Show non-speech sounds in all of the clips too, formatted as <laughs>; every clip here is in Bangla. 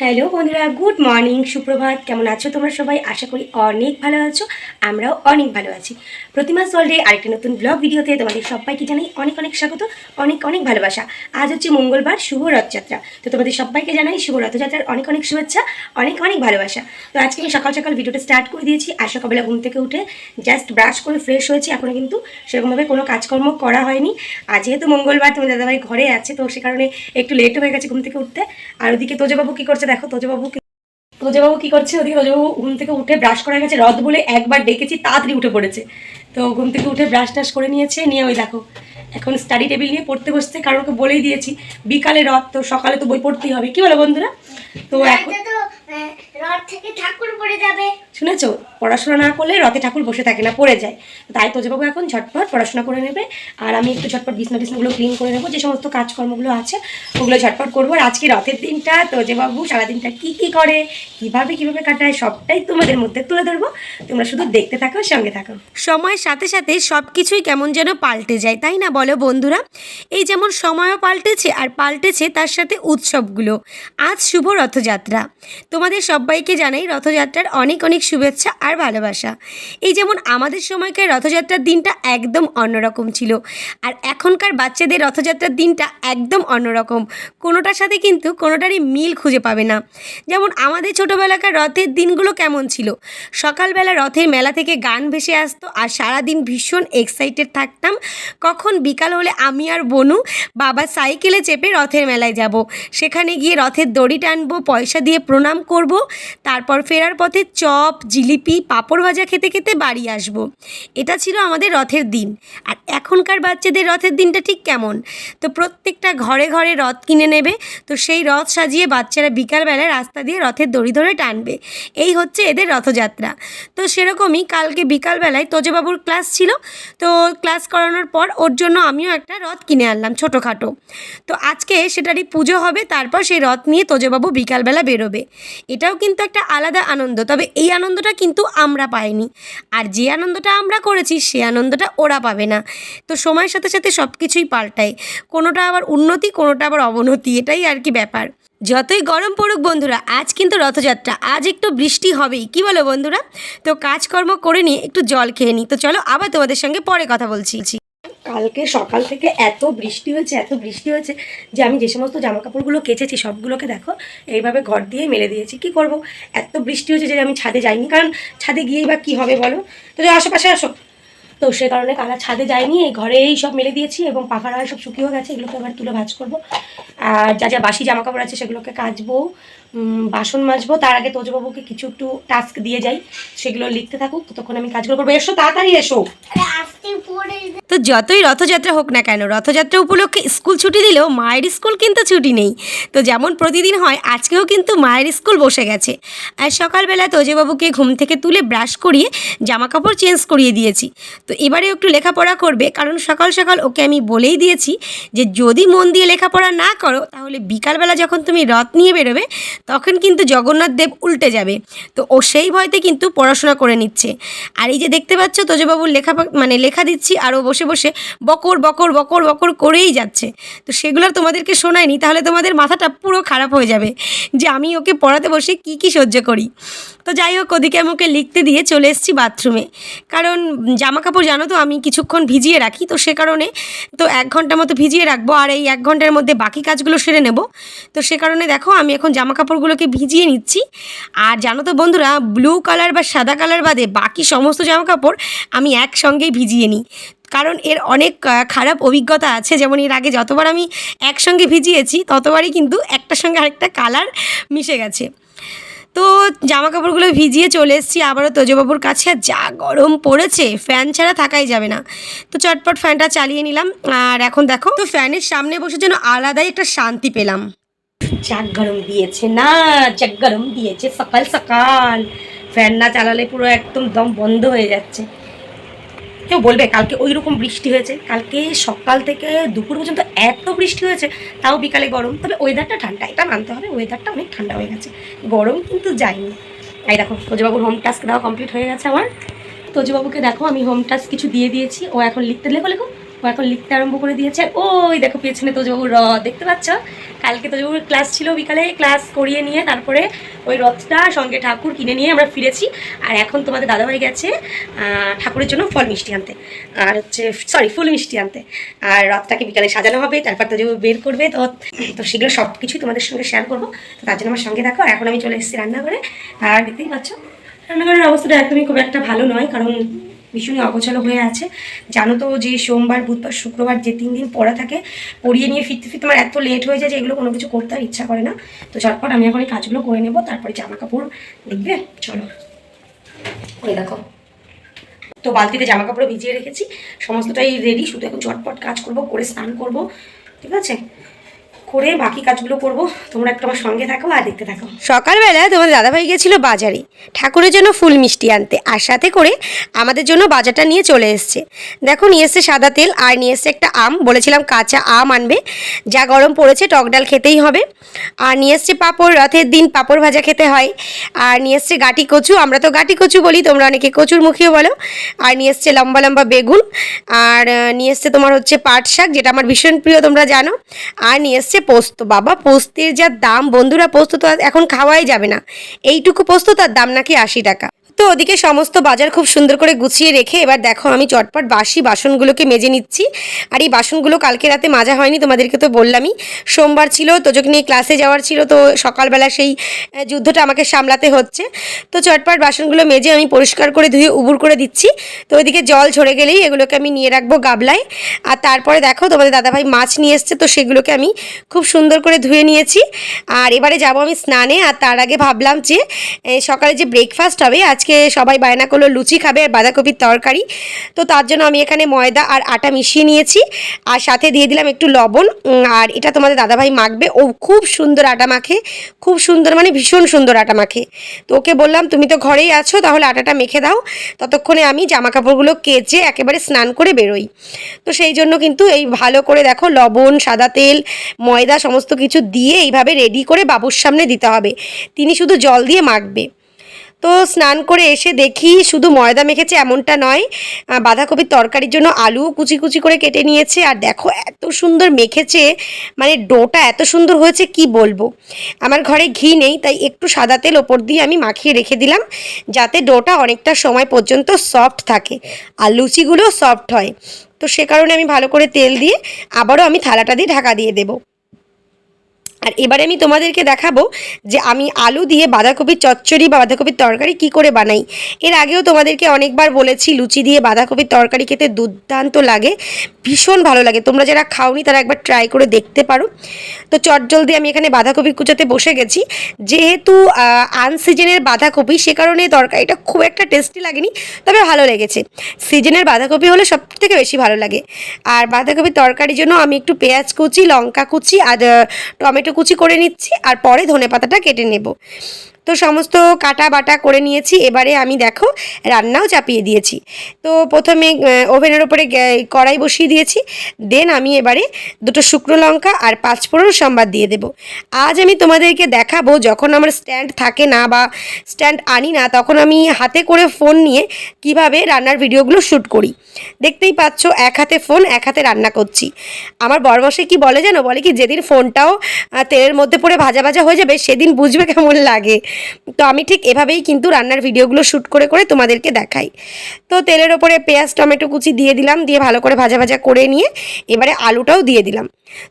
হ্যালো বন্ধুরা, গুড মর্নিং, সুপ্রভাত। কেমন আছো তোমরা সবাই? আশা করি অনেক ভালো আছো, আমরাও অনেক ভালো আছি। প্রতিমা ওয়ার্ল্ডে আরেকটি নতুন ব্লগ ভিডিওতে তোমাদের সবাইকে জানাই অনেক অনেক স্বাগত, অনেক অনেক ভালোবাসা। আজ হচ্ছে মঙ্গলবার, শুভ রথযাত্রা। তো তোমাদের সবাইকে জানাই শুভ রথযাত্রার অনেক অনেক শুভেচ্ছা, অনেক অনেক ভালোবাসা। তো আজকে আমি সকাল সকাল ভিডিওটা স্টার্ট করে দিয়েছি, আর সকালবেলা ঘুম থেকে উঠে জাস্ট ব্রাশ করে ফ্রেশ হয়েছি। এখনও কিন্তু সেরকমভাবে কোনো কাজকর্ম করা হয়নি। আর যেহেতু মঙ্গলবার তোমার দাদাভাই ঘরে আছে, তো সে কারণে একটু লেট হয়ে গেছে ঘুম থেকে উঠতে। আর ওদিকে তোজবাবু কি করছে দেখো তোজবাবুকে তোজবাবু কি করছে? ওদিকে তোজবাবু ঘুম থেকে উঠে ব্রাশ করা গেছে রথ বলে একবার ডেকেছি তাড়াতাড়ি উঠে পড়েছে। তো ঘুম থেকে উঠে ব্রাশ টাশ করে নিয়েছে নিয়ে ওই দেখো এখন স্টাডি টেবিল নিয়ে পড়তে বসছে কারণ ওকে বলেই দিয়েছি বিকালে রথ তো সকালে তো বই পড়তেই হবে। কি বলো বন্ধুরা? তো এখন রথ থেকে ঠাকুর পড়ে যাবে। শুনেছো? পড়াশোনা না করলে রথে ঠাকুর বসে থাকে না, পড়ে যায়। তাই তোজবাবু এখন ঝটপট পড়াশোনা করে নেবে। আর আমি একটু ঝটপট বিছনা টিছনাগুলো ক্লিন করে নেব, যে সমস্ত কাজকর্মগুলো আছে, ওগুলো ঝটপট করব। আর আজকে রথের দিনটা তোজবাবু সারাদিনটা কি কি করে, কীভাবে কীভাবে কাটায়, সবটাই তোমাদের মধ্যে তুলে ধরবো। তোমরা শুধু দেখতে থাকো, সঙ্গে থাকো। সময়ের সাথে সাথে সব কিছুই কেমন যেন পাল্টে যায়, তাই না বলো বন্ধুরা? এই যেমন সময়ও পাল্টেছে, আর পাল্টেছে তার সাথে উৎসবগুলো। আজ শুভ রথযাত্রা। তোমাদের সবাইকে জানাই রথযাত্রার অনেক অনেক শুভেচ্ছা আর ভালোবাসা। এই যেমন আমাদের সময়কার রথযাত্রার দিনটা একদম অন্যরকম ছিল। আর এখনকার বাচ্চাদের রথযাত্রার দিনটা একদম অন্যরকম। কোনোটার সাথে কিন্তু কোনোটারই মিল খুঁজে পাবে না। যেমন আমাদের ছোটোবেলাকার রথের দিনগুলো কেমন ছিল? সকালবেলা রথের মেলা থেকে গান ভেসে আসতো আর সারাদিন ভীষণ এক্সাইটেড থাকতাম। কখন বিকাল হলে আমি আর বনু বাবা সাইকেলে চেপে রথের মেলায় যাব। সেখানে গিয়ে রথের দড়ি টানবো, পয়সা দিয়ে প্রণাম করব, তারপর ফেরার পথে চপ জিলিপি পাঁপড় ভাজা খেতে খেতে বাড়ি আসব। এটা ছিল আমাদের রথের দিন। আর এখনকার বাচ্চাদের রথের দিনটা ঠিক কেমন? তো প্রত্যেকটা ঘরে ঘরে রথ কিনে নেবে, তো সেই রথ সাজিয়ে বাচ্চারা বিকালবেলায় রাস্তা দিয়ে রথের দড়ি ধরে টানবে। এই হচ্ছে এদের রথযাত্রা। তো সেরকমই কালকে বিকালবেলায় তোজবাবুর ক্লাস ছিল, তো ক্লাস করানোর পর ওর জন্য আমিও একটা রথ কিনে আনলাম ছোটোখাটো। তো আজকে সেটারই পুজো হবে, তারপর সেই রথ নিয়ে তোজবাবু বিকালবেলা বেরোবে। এটাও কিন্তু একটা আলাদা আনন্দ, তবে এই আনন্দটা কিন্তু আমরা পাইনি। আর যে আনন্দটা আমরা করেছি, সে আনন্দটা ওরা পাবে না। তো সময়ের সাথে সাথে সব কিছুই পাল্টায়। কোনোটা আবার উন্নতি, কোনোটা আবার অবনতি, এটাই আর কি ব্যাপার। যতই গরম পড়ুক বন্ধুরা, আজ কিন্তু রথযাত্রা, আজ একটু বৃষ্টি হবেই। কি বলো বন্ধুরা? তো কাজকর্ম করে নিয়ে একটু জল খেয়ে নিই তো চলো আবার তোমাদের সঙ্গে পরে কথা বলছি। কালকে সকাল থেকে এত বৃষ্টি হয়েছে, এত বৃষ্টি হয়েছে যে আমি যে সমস্ত জামা কাপড়গুলো কেচেছি সবগুলোকে দেখো, এইভাবে ঘর দিয়ে মেলে দিয়েছি। কি করব? এত বৃষ্টি হয়েছে যে আমি ছাদে যাইনি। কারণ ছাদে গিয়েই বা কী হবে বলো? তো আশেপাশে আসো তো সে কারণে কালা ছাদে যায়নি এই ঘরেই সব মেলে দিয়েছি এবং পাখার সব শুকিয়েও গেছে, এগুলোকে এবার তুলে ভাজ করব। আর যা যা বাসি জামা কাপড় আছে সেগুলোকে কাচবো। বাসন মাজবো তার আগে তোজবাবুকে কিছু একটু টাস্ক দিয়ে যাই সেগুলো লিখতে থাকুক ততক্ষণ আমি কাজগুলো করব। এসো তাড়াতাড়ি এসো। তো যতই রথযাত্রা হোক না কেন রথযাত্রা উপলক্ষে স্কুল ছুটি দিলেও মায়ের স্কুল কিন্তু ছুটি নেই। তো যেমন প্রতিদিন হয় আজকেও কিন্তু মায়ের স্কুল বসে গেছে। আর সকালবেলা তোজবাবুকে ঘুম থেকে তুলে ব্রাশ করিয়ে জামা কাপড় চেঞ্জ করিয়ে দিয়েছি। তো এবারে একটু লেখাপড়া করবে কারণ সকাল সকাল ওকে আমি বলেই দিয়েছি যে যদি মন দিয়ে লেখাপড়া না করো তাহলে বিকালবেলা যখন তুমি রথ নিয়ে বেরোবে তখন কিন্তু জগন্নাথ দেব উল্টে যাবে। তো ও সেই ভয়তে কিন্তু পড়াশোনা করে নিচ্ছে। আর এই যে দেখতে পাচ্ছ তোজবাবুর লেখা মানে লেখা দিচ্ছি, আর ও বসে বসে বকর বকর বকর বকর করেই যাচ্ছে। তো সেগুলো তোমাদেরকে শোনায়নি, তাহলে তোমাদের মাথাটা পুরো খারাপ হয়ে যাবে যে আমি ওকে পড়াতে বসে কি কি সহ্য করি। তো যাই হোক, ওদিকে আমি ওকে লিখতে দিয়ে চলে এসেছি বাথরুমে। কারণ জামা কাপড় জানো তো আমি কিছুক্ষণ ভিজিয়ে রাখি, তো সে কারণে তো এক ঘণ্টা মতো ভিজিয়ে রাখব, আর এই এক ঘণ্টার মধ্যে বাকি কাজগুলো সেরে নেব। তো সে কারণে দেখো আমি এখন জামা কাপড়গুলোকে ভিজিয়ে নিচ্ছি। আর জানো তো বন্ধুরা ব্লু কালার বা সাদা কালার বাদে বাকি সমস্ত জামা কাপড় আমি একসঙ্গেই ভিজিয়ে নিই। কারণ এর অনেক খারাপ অভিজ্ঞতা আছে। যেমন এর আগে যতবার আমি একসঙ্গে ভিজিয়েছি, ততবারই কিন্তু একটার সঙ্গে আরেকটা কালার মিশে গেছে। তো জামা কাপড়গুলো ভিজিয়ে চলে এসেছি আবারও তোজবাবুর কাছে। আর যা গরম পড়েছে ফ্যান ছাড়া থাকাই যাবে না। তো চটপট ফ্যানটা চালিয়ে নিলাম। আর এখন দেখো, তো ফ্যানের সামনে বসে যেন আলাদাই একটা শান্তি পেলাম। চাক গরম দিয়েছে না চাক গরম দিয়েছে সকাল সকাল। ফ্যান না চালালে পুরো একদম দম বন্ধ হয়ে যাচ্ছে। কেউ বলবে কালকে ওই রকম বৃষ্টি হয়েছে, কালকে সকাল থেকে দুপুর পর্যন্ত এত বৃষ্টি হয়েছে, তাও বিকালে গরম। তবে ওয়েদারটা ঠান্ডা, এটা মানতে হবে ওয়েদারটা অনেক ঠান্ডা হয়ে গেছে। গরম কিন্তু যায়নি। এই দেখো, তোজবাবুর হোম টাস্ক দেওয়া কমপ্লিট হয়ে গেছে আমার। তোজবাবুকে দেখো, আমি হোম টাস্ক কিছু দিয়ে দিয়েছি। ও এখন লিখতে লেখো লেখো। ও এখন লিখতে আরম্ভ করে দিয়েছে। ওই দেখো পেছনে তোজবাবুর রথ দেখতে পাচ্ছ? কালকে তোজবাবুর ক্লাস ছিল বিকালে, ক্লাস করিয়ে নিয়ে তারপরে ওই রথটা সঙ্গে ঠাকুর কিনে নিয়ে আমরা ফিরেছি। আর এখন তোমাদের দাদাভাই গেছে ঠাকুরের জন্য ফল মিষ্টি আনতে। আর হচ্ছে সরি ফুল মিষ্টি আনতে। আর রথটাকে বিকালে সাজানো হবে, তারপর তোজবাবু বের করবে। তো তো সেগুলো সব কিছুই তোমাদের সঙ্গে শেয়ার করব। তো তার জন্য আমার সঙ্গে দেখো আর এখন আমি চলে এসেছি রান্নাঘরে। আর দেখতেই পাচ্ছ, রান্নাঘরের অবস্থাটা একদমই খুব একটা ভালো নয়, কারণ ভীষণই অগোছালো হয়ে আছে। জানো তো যে সোমবার, বুধবার, শুক্রবার যে তিন দিন পড়া থাকে, পড়িয়ে নিয়ে ফিরতে ফিরতে আমার এত লেট হয়ে যায় যে এগুলো কোনো কিছু করতে ইচ্ছা করে না। তো চটপট আমি এখন এই কাজগুলো করে নেব, তারপরে জামা কাপড় দেখবে, চলো। ওই দেখো। তো বালতিতে জামা কাপড় ভিজিয়ে রেখেছি, সমস্তটাই রেডি শুধু এখন চটপট কাজ করব, করে স্নান করব, ঠিক আছে? করে বাকি কাজগুলো করব। তোমরা একটু আমার সঙ্গে থাকো আর দেখতে থাকো। সকালবেলা তোমার দাদাভাই গেছিল বাজারে, ঠাকুরের জন্য ফুল মিষ্টি আনতে আর সাথে করে আমাদের জন্য বাজারটা নিয়ে চলে এসছে। দেখো, নিয়ে এসছে সাদা তেল আর নিয়ে এসছে একটা আম, বলেছিলাম কাঁচা আম আনবে। যা গরম পড়েছে, টক ডাল খেতেই হবে। আর নিয়ে এসছে পাঁপড় রথের দিন পাঁপড় ভাজা খেতে হয়। আর নিয়ে এসছে গাটি কচু, আমরা তো গাটি কচু বলি, তোমরা অনেকে কচুর মুখিও বলো। আর নিয়ে এসছে লম্বা লম্বা বেগুন। আর নিয়ে এসছে তোমার হচ্ছে পাট শাক, যেটা আমার ভীষণ প্রিয়, তোমরা জানো। আর নিয়ে এসছে পোস্ত, বাবা। পোস্তের যা দাম, বন্ধুরা, পোস্ত তো এখন খাওয়াই যাবে না। এইটুকু পোস্ত, তার দাম নাকি আশি টাকা। তো ওদিকে সমস্ত বাজার খুব সুন্দর করে গুছিয়ে রেখে এবার দেখো আমি চটপট বাসি বাসনগুলোকে মেজে নিচ্ছি। আর এই বাসনগুলো কালকে রাতে মাজা হয়নি, তোমাদেরকে তো বললামই। সোমবার ছিল, তোজক নিয়ে ক্লাসে যাওয়ার ছিল, তো সকালবেলা সেই যুদ্ধটা আমাকে সামলাতে হচ্ছে। তো চটপট বাসনগুলো মেজে আমি পরিষ্কার করে ধুয়ে উবুর করে দিচ্ছি। তো ওইদিকে জল ঝরে গেলেই এগুলোকে আমি নিয়ে রাখব গাবলায়। আর তারপরে দেখো তোমাদের দাদাভাই মাছ নিয়ে এসছে, তো সেগুলোকে আমি খুব সুন্দর করে ধুয়ে নিয়েছি। আর এবারে যাব আমি স্নানে, আর তার আগে ভাবলাম যে সকালে যে ব্রেকফাস্ট হবে, আজকে সবাই বায়না করল, লুচি খাবে আর বাঁধাকপির তরকারি। তো তার জন্য আমি এখানে ময়দা আর আটা মিশিয়ে নিয়েছি। আর সাথে দিয়ে দিলাম একটু লবণ। আর এটা তোমাদের দাদাভাই মাখবে। ও খুব সুন্দর আটা মাখে। খুব সুন্দর মানে ভীষণ সুন্দর আটা মাখে। তো ওকে বললাম, তুমি তো ঘরেই আছো, তাহলে আটাটা মেখে দাও। ততক্ষণে আমি জামা কাপড়গুলো কেচে একেবারে স্নান করে বেরোই। তো সেই জন্য কিন্তু এই ভালো করে দেখো, লবণ, সাদা তেল, ময়দা, সমস্ত কিছু দিয়ে এইভাবে রেডি করে বাবুর সামনে দিতে হবে। তিনি শুধু জল দিয়ে মাখবে। তো স্নান করে এসে দেখি শুধু ময়দা মেখেছে এমনটা নয় বাঁধাকপির তরকারির জন্য আলুও কুচি কুচি করে কেটে নিয়েছে। আর দেখো এত সুন্দর মেখেছে মানে ডোটা এত সুন্দর হয়েছে, কি বলব? আমার ঘরে ঘি নেই, তাই একটু সাদা তেল ওপর দিয়ে আমি মাখিয়ে রেখে দিলাম, যাতে ডোটা অনেকটা সময় পর্যন্ত সফট থাকে, আর লুচিগুলো সফট হয়। তো সে কারণে আমি ভালো করে তেল দিয়ে আবারও আমি থালাটা দিয়ে ঢাকা দিয়ে দেবো। আর এবারে আমি তোমাদেরকে দেখাবো যে আমি আলু দিয়ে বাঁধাকপির চচ্চড়ি বা বাঁধাকপির তরকারি কি করে বানাই। এর আগেও তোমাদেরকে অনেকবার বলেছি, লুচি দিয়ে বাঁধাকপির তরকারি খেতে দুর্দান্ত লাগে, ভীষণ ভালো লাগে। তোমরা যারা খাওনি তারা একবার ট্রাই করে দেখতে পারো। তো চটজলদি আমি এখানে বাঁধাকপি কুচাতে বসে গেছি। যেহেতু আনসিজনের বাঁধাকপি, সে কারণে তরকারিটা খুব একটা টেস্টি লাগেনি, তবে ভালো লেগেছে। সিজনের বাঁধাকপি হলে সব থেকে বেশি ভালো লাগে। আর বাঁধাকপির তরকারির জন্য আমি একটু পেঁয়াজ কুচি, লঙ্কা কুচি আর টমেটো কুচি করে নিচ্ছি আর পরে ধনে পাতাটা কেটে নেব। তো সমস্ত কাটা বাটা করে নিয়েছি, এবারে আমি দেখো রান্নাও চাপিয়ে দিয়েছি। তো প্রথমে ওভেনের ওপরে কড়াই বসিয়ে দিয়েছি, দেন আমি এবারে দুটো শুকনো লঙ্কা আর পাঁচফোড়ন সম্বাদ দিয়ে দেবো। আজ আমি তোমাদেরকে দেখাবো, যখন আমার স্ট্যান্ড থাকে না বা স্ট্যান্ড আনি না, তখন আমি হাতে করে ফোন নিয়ে কীভাবে রান্নার ভিডিওগুলো শ্যুট করি। দেখতেই পাচ্ছ, এক হাতে ফোন, এক হাতে রান্না করছি। আমার বরমশে কি বলে জানো? বলে কি, যেদিন ফোনটাও তেলের মধ্যে পড়ে ভাজা ভাজা হয়ে যাবে, সেদিন বুঝবে কেমন লাগে। তো আমি ঠিক এভাবেই কিন্তু রান্নার ভিডিওগুলো শ্যুট করে করে তোমাদেরকে দেখাই। তো তেলের ওপরে পেঁয়াজ, টমেটো কুচি দিয়ে দিলাম, দিয়ে ভালো করে ভাজা ভাজা করে নিয়ে এবারে আলুটাও দিয়ে দিলাম।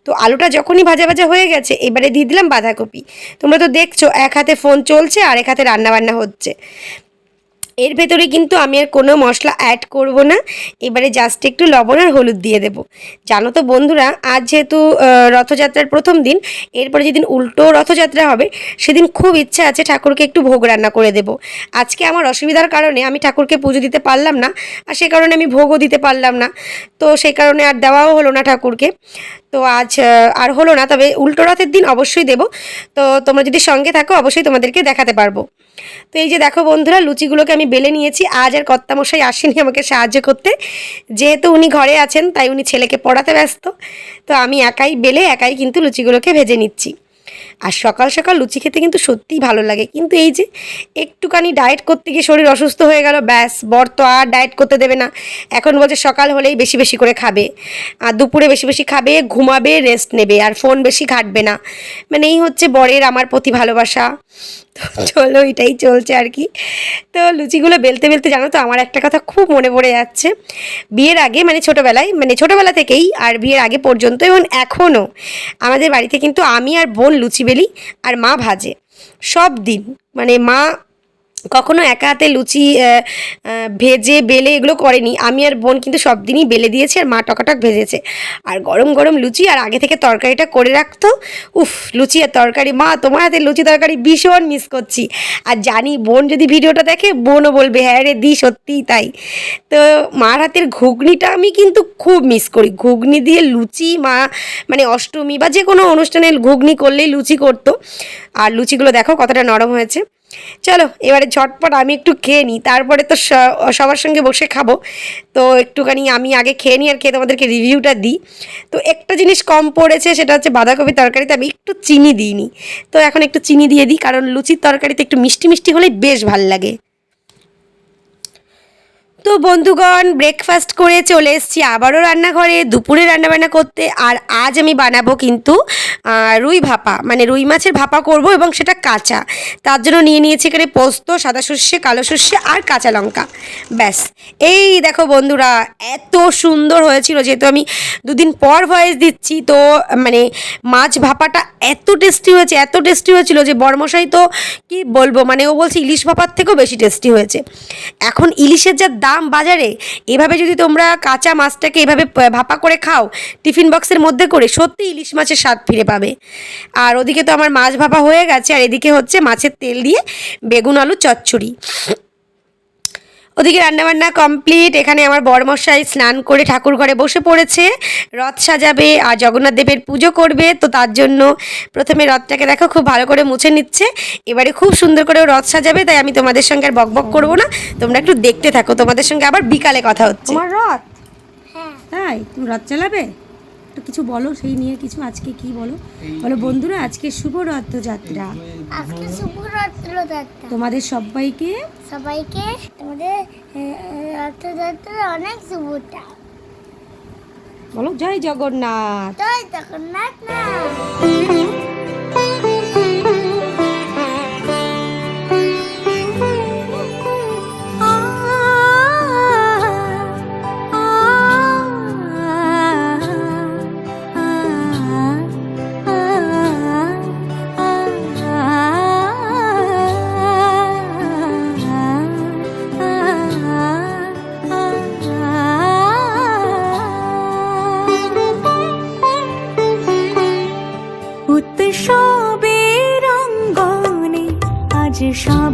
তো আলুটা যখনই ভাজা ভাজা হয়ে গেছে, এবারে দিয়ে দিলাম বাঁধাকপি। তোমরা তো দেখছ, এক হাতে ফোন চলছে আর এক হাতে রান্নাবান্না হচ্ছে। এর ভেতরে কিন্তু আমি আর কোনো মশলা অ্যাড করব না। এবারে জাস্ট একটু লবণ আর হলুদ দিয়ে দেবো। জানো তো বন্ধুরা, আজ যেহেতু রথযাত্রার প্রথম দিন, এরপরে যেদিন উল্টো রথযাত্রা হবে, সেদিন খুব ইচ্ছা আছে ঠাকুরকে একটু ভোগ রান্না করে দেব। আজকে আমার অসুবিধার কারণে আমি ঠাকুরকে পুজো দিতে পারলাম না, আর সে কারণে আমি ভোগও দিতে পারলাম না। তো সেই কারণে আর দেওয়াও হলো না ঠাকুরকে। তো আজ আর হলো না, তবে উল্টো রথের দিন অবশ্যই দেবো। তো তোমরা যদি সঙ্গে থাকো, অবশ্যই তোমাদেরকে দেখাতে পারব। তো এই যে দেখো বন্ধুরা, লুচিগুলোকে আমি বেলে নিয়েছি। আজ আর কর্তামশাই আসেনি আমাকে সাহায্য করতে। যেহেতু উনি ঘরে আছেন, তাই উনি ছেলেকে পড়াতে ব্যস্ত। তো আমি একাই বেলে, একাই কিন্তু লুচিগুলোকে ভেজে নিচ্ছি। আর সকাল সকাল লুচি খেতে কিন্তু সত্যিই ভালো লাগে। কিন্তু এই যে একটুখানি ডায়েট করতে গিয়ে শরীর অসুস্থ হয়ে গেল, ব্যাস, বর তো আর ডায়েট করতে দেবে না। এখন বলছে সকাল হলেই বেশি বেশি করে খাবে। আর দুপুরে বেশি বেশি খাবে, ঘুমাবে রেস্ট নেবে, আর ফোন বেশি ঘাটবে না। মানে এই হচ্ছে বরের আমার প্রতি ভালোবাসা। চলো এটাই চলছে আর কি। তো লুচিগুলো বেলতে বেলতে জানো তো, আমার একটা কথা খুব মনে পড়ে যাচ্ছে। বিয়ের আগে মানে ছোটোবেলায় মানে ছোটোবেলা থেকেই আর বিয়ের আগে পর্যন্ত, এবং এখনও আমাদের বাড়িতে কিন্তু আমি আর বোন লুচি বেলি আর মা ভাজে। সব দিন মানে মা কখনো একা হাতে লুচি ভেজে, বেলে এগুলো করেনি। আমি আর বোন কিন্তু সব দিনই বেলে দিয়েছি আর মা টকাটক ভেজেছে। আর গরম গরম লুচি আর আগে থেকে তরকারিটা করে রাখতো। উফ, লুচি আর তরকারি। মা, তোমার হাতে লুচি তরকারি ভীষণ মিস করছি। আর জানি বোন যদি ভিডিওটা দেখে, বোনও বলবে হ্যাঁ রে দি, সত্যিই তাই। তো মার হাতের ঘুগনিটা আমি কিন্তু খুব মিস করি। ঘুগনি দিয়ে লুচি, মা মানে অষ্টমী বা যে কোনো অনুষ্ঠানে ঘুগনি করলেই লুচি করতো। আর লুচিগুলো দেখো কতটা নরম হয়েছে। চলো, এবারে ঝটপট আমি একটু খেয়ে নিই। তারপরে তো সবার সঙ্গে বসে খাব। তো একটুখানি আমি আগে খেয়ে নিই আর খেয়ে তোমাদেরকে রিভিউটা দিই। তো একটা জিনিস কম পড়েছে, সেটা হচ্ছে বাঁধাকপি তরকারিতে আমি একটু চিনি দিইনি। তো এখন একটু চিনি দিয়ে দিই, কারণ লুচির তরকারিতে একটু মিষ্টি মিষ্টি হলেই বেশ ভালো লাগে। তো বন্ধুগণ ব্রেকফাস্ট করে চলে এসেছি। আবারও রান্নাঘরে, দুপুরে রান্নাবান্না করতে, আর আজ আমি বানাবো কিন্তু রুই ভাপা। মানে রুই মাছের ভাপা করব এবং সেটা কাঁচা। তার জন্য নিয়ে নিয়েছি এখানে পোস্ত, সাদা সর্ষে, কালো সর্ষে আর কাঁচা লঙ্কা। ব্যাস। এই দেখো বন্ধুরা, এত সুন্দর হয়েছিল। যেহেতু আমি দুদিন পর ভয়েস দিচ্ছি, তো মানে মাছ ভাপাটা এত টেস্টি হয়েছে, এত টেস্টি হয়েছিল যে বরমশাই তো কি বলব? মানে ও বলছে ইলিশ ভাপার থেকেও বেশি টেস্টি হয়েছে। এখন ইলিশের যা দাম বাজারে। এভাবে যদি তোমরা কাঁচা মাছটাকে এভাবে ভাপা করে খাও, টিফিন বক্সের মধ্যে করে সত্যি ইলিশ মাছের স্বাদ ফিরে পাবে। আর ওদিকে তো আমার মাছ ভাপা হয়ে গেছে, আর এদিকে হচ্ছে মাছের তেল দিয়ে বেগুন, আলু, চচ্চড়ি। ওদিকে রান্নাবান্না কমপ্লিট এখানে আমার বরমশাই স্নান করে ঠাকুর ঘরে বসে পড়েছে। রথ সাজাবে আর জগন্নাথ দেবের পুজো করবে। তো তার জন্য প্রথমে রথটাকে দেখো খুব ভালো করে মুছে নিচ্ছে। এবারে খুব সুন্দর করে রথ সাজাবে তাই আমি তোমাদের সঙ্গে আর বকবক করব না। তোমরা একটু দেখতে থাকো তোমাদের সঙ্গে আবার বিকালে কথা হচ্ছে। তোমার রথ? হ্যাঁ। তাই? তুমি রথ চালাবে? একটু কিছু বলো সেই নিয়ে কিছু আজকে কি বলো? বলো বন্ধুরা আজকে শুভ রথযাত্রা আজকে শুভ রথযাত্রা তোমাদের সবাইকে? সবাইকে তোমাদের রথযাত্রা অনেক শুভটা বলো জয় জগন্নাথ। জয় জগন্নাথ না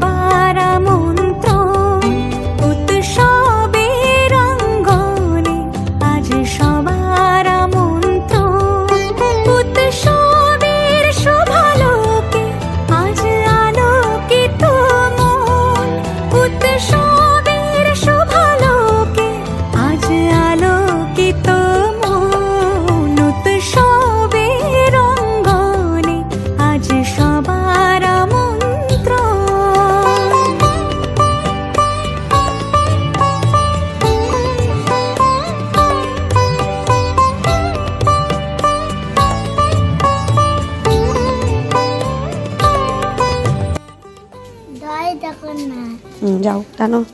সবার হুম,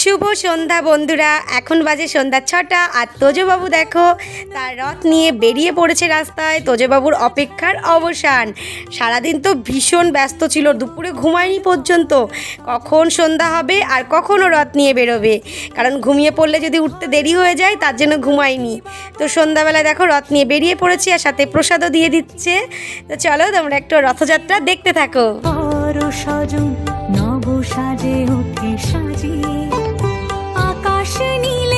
শুভ সন্ধ্যা বন্ধুরা এখন বাজে সন্ধ্যা ছটা আর তোজবাবু দেখো তার রথ নিয়ে বেরিয়ে পড়েছে রাস্তায় তোজবাবুর অপেক্ষার অবসান। সারাদিন তো ভীষণ ব্যস্ত ছিল দুপুরে ঘুমায়নি পর্যন্ত। কখন সন্ধ্যা হবে আর কখনও রথ নিয়ে বেরোবে? কারণ ঘুমিয়ে পড়লে যদি উঠতে দেরি হয়ে যায় তার জন্য ঘুমায়নি। তো সন্ধ্যাবেলায় দেখো রথ নিয়ে বেরিয়ে পড়েছি আর সাথে প্রসাদও দিয়ে দিচ্ছে। তো চলো তোমরা একটু রথযাত্রা দেখতে থাকো। পর সজন নব সাজে ওকে সাজিয়ে আকাশ নীলে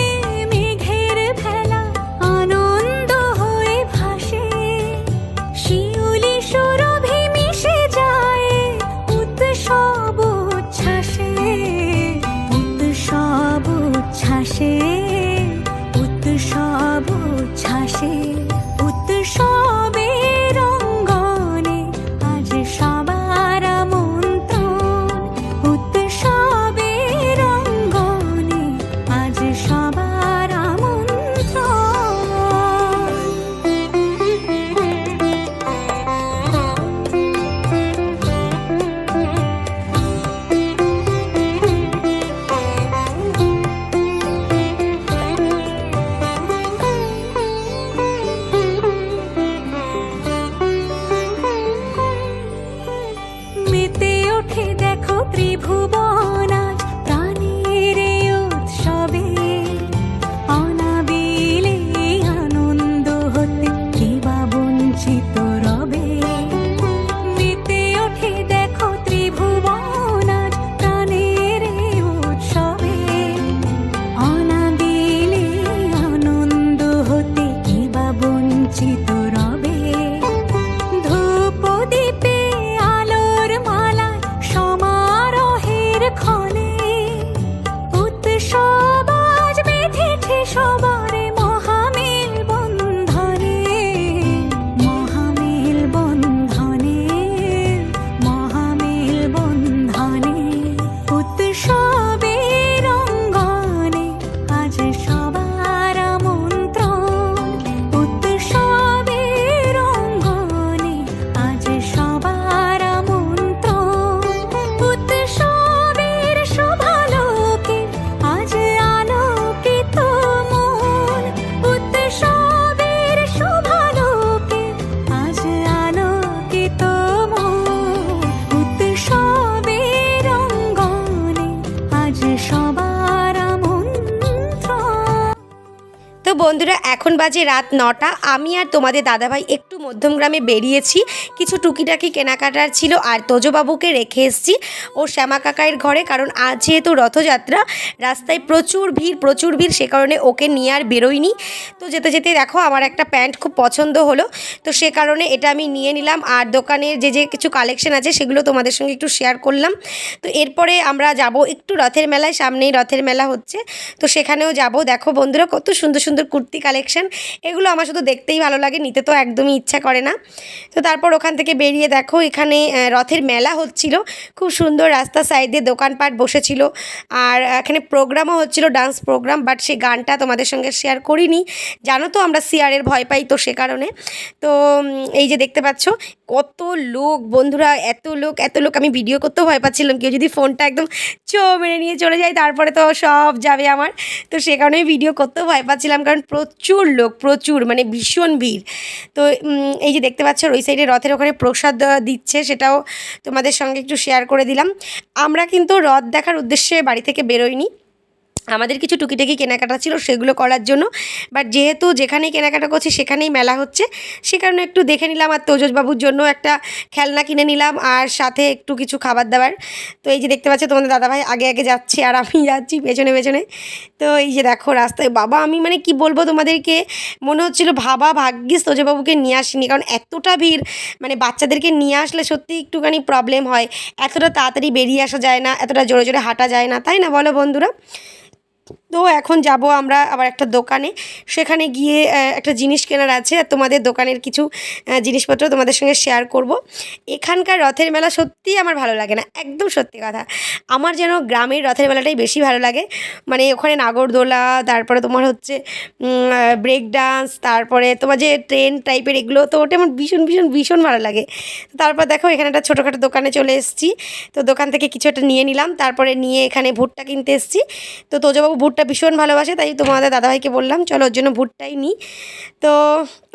বাজে রাত নটা। আমি আর তোমাদের দাদাভাই একটু মধ্যমগ্রামে বেরিয়েছি। কিছু টুকিটাকি কেনাকাটার ছিল আর তোজবাবুকে রেখে এসেছি ও শ্যামা কাকাইয়ের ঘরে, কারণ আজ যেহেতু রথযাত্রা, রাস্তায় প্রচুর ভিড় প্রচুর ভিড়, সে কারণে ওকে নিয়ে আর বেরোইনি। তো যেতে যেতে দেখো আমার একটা প্যান্ট খুব পছন্দ হলো, তো সে কারণে এটা আমি নিয়ে নিলাম। আর দোকানের যে যে কিছু কালেকশন আছে, সেগুলো তোমাদের সঙ্গে একটু শেয়ার করলাম। তো এরপরে আমরা যাব একটু রথের মেলায়, সামনেই রথের মেলা হচ্ছে। তো সেখানেও যাব। দেখো বন্ধুরা, কত সুন্দর সুন্দর কুর্তি কালেকশন এগুলো আমার শুধু দেখতেই ভালো লাগে, নিতে তো একদমই ইচ্ছা করে না। তো তারপর ওখান থেকে বেরিয়ে দেখো, এখানে রথের মেলা হচ্ছিল। খুব সুন্দর রাস্তা সাইড দোকানপাট বসেছিল। আর এখানে প্রোগ্রামও হচ্ছিল, ডান্স প্রোগ্রাম, বাট সেই গানটা তোমাদের সঙ্গে শেয়ার করিনি। জানো তো আমরা সিয়ারের ভয় পাই তো সে কারণে। তো এই যে দেখতে পাচ্ছ, কত লোক, বন্ধুরা, এত লোক এত লোক। আমি ভিডিও করতেও ভয় পাচ্ছিলাম, কেউ যদি ফোনটা একদম চো মেরে নিয়ে চলে যায়, তারপরে তো সব যাবে আমার। তো সে কারণে ভিডিও করতেও ভয় পাচ্ছিলাম, কারণ প্রচুর লোক, প্রচুর মানে ভীষণ ভিড়। তো এই যে দেখতে পাচ্ছ, ওই সাইডে রথের ওখানে প্রসাদ দিচ্ছে সেটাও তোমাদের সঙ্গে একটু শেয়ার করে দিলাম। আমরা কিন্তু রথ দেখার উদ্দেশ্যে বাড়ি থেকে বেরোইনি। আমাদের কিছু টুকিটাকি কেনাকাটা ছিল সেগুলো করার জন্য। বাট যেহেতু যেখানেই কেনাকাটা করছি সেখানেই মেলা হচ্ছে। সে কারণে একটু দেখে নিলাম আর তোজসবাবুর জন্য একটা খেলনা কিনে নিলাম আর সাথে একটু কিছু খাবার দাবার। তো এই যে দেখতে পাচ্ছ তোমাদের দাদাভাই আগে আগে যাচ্ছে আর আমি যাচ্ছি পেছনে পেছনে। তো এই যে দেখো রাস্তায়, বাবা আমি মানে কি বলব তোমাদেরকে? মনে হচ্ছিল ভাবা ভাগ্যিস তোজবাবুকে নিয়ে আসিনি। কারণ এতটা ভিড় মানে বাচ্চাদেরকে নিয়ে আসলে সত্যি একটুখানি প্রবলেম হয়। এতটা তাড়াতাড়ি বেরিয়ে আসা যায় না, এতটা জোরে জোরে হাঁটা যায় না। তাই না বলো বন্ধুরা? people. তো এখন যাব আমরা আবার একটা দোকানে। সেখানে গিয়ে একটা জিনিস কেনার আছে। আর তোমাদের দোকানের কিছু জিনিসপত্র তোমাদের সঙ্গে শেয়ার করব। এখানকার রথের মেলা সত্যিই আমার ভালো লাগে না। একদম সত্যি কথা। আমার যেন গ্রামের রথের মেলাটাই বেশি ভালো লাগে। মানে ওখানে নাগরদোলা, তারপরে তোমার হচ্ছে ব্রেক ডান্স তারপরে তোমার যে ট্রেন টাইপের এগুলো, তো ওটা আমার ভীষণ ভীষণ ভীষণ ভালো লাগে। তারপর দেখো, এখানে একটা ছোটোখাটো দোকানে চলে এসেছি। তো দোকান থেকে কিছু একটা নিয়ে নিলাম। তারপরে নিয়ে এখানে ভুট্টা কিনতে এসেছি। তো তোজবাবু ভুট্টা ভীষণ ভালোবাসে তাই তোমাদের দাদাভাইকে বললাম চলো ওর জন্য ভুট্টাই নিই। তো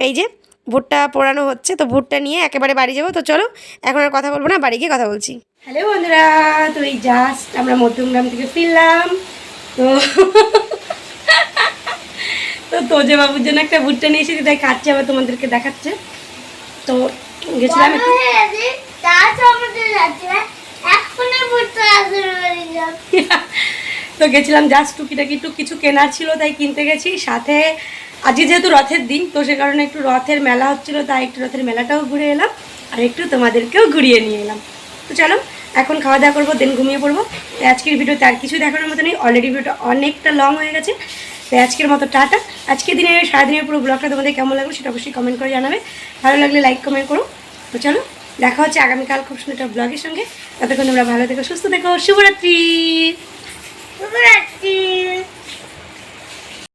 এই যে ভুট্টা পোড়ানো হচ্ছে তো ভুট্টা নিয়ে একেবারে বাড়ি যাব। তো চলো এখন আর কথা বলব না বাড়ি গিয়ে কথা বলছি। হ্যালো বন্ধুরা তো এই জাস্ট আমরা মধ্যমগ্রাম থেকে ফিরলাম। তো তো তোজে বাবুর জন্য একটা ভুট্টা নিয়ে এসেছি তাই কাটছে আবার তোমাদেরকে দেখাচ্ছে। তো গেছিলাম একটু। <laughs> তা গেছিলাম জাস্ট টুকিটাকি, একটু কিছু কেনার ছিল, তাই কিনতে গেছি। সাথে আজকে যেহেতু রথের দিন, তো সে কারণে একটু রথের মেলা হচ্ছিল, তাই একটু রথের মেলাটাও ঘুরে এলাম, আর একটু তোমাদেরকেও ঘুরিয়ে নিয়ে এলাম। তো চলো, এখন খাওয়া দাওয়া করব, দেন ঘুমিয়ে পড়ব। তো আজকের ভিডিওতে আর কিছু দেখানোর মতো নেই অলরেডি ভিডিওটা অনেকটা লং হয়ে গেছে। তো আজকের মতো টাটা। আজকের দিনে, সারাদিনের পুরো ব্লগটা তোমাদের কেমন লাগল সেটা অবশ্যই কমেন্ট করে জানাবে। ভালো লাগলে লাইক কমেন্ট করো। তো চলো, দেখা হচ্ছে আগামীকাল খুব সুন্দর একটা ব্লগের সঙ্গে। ততক্ষণ তোমরা ভালো থেকো, সুস্থ থেকো। শুভরাত্রি। শুভরাত্রি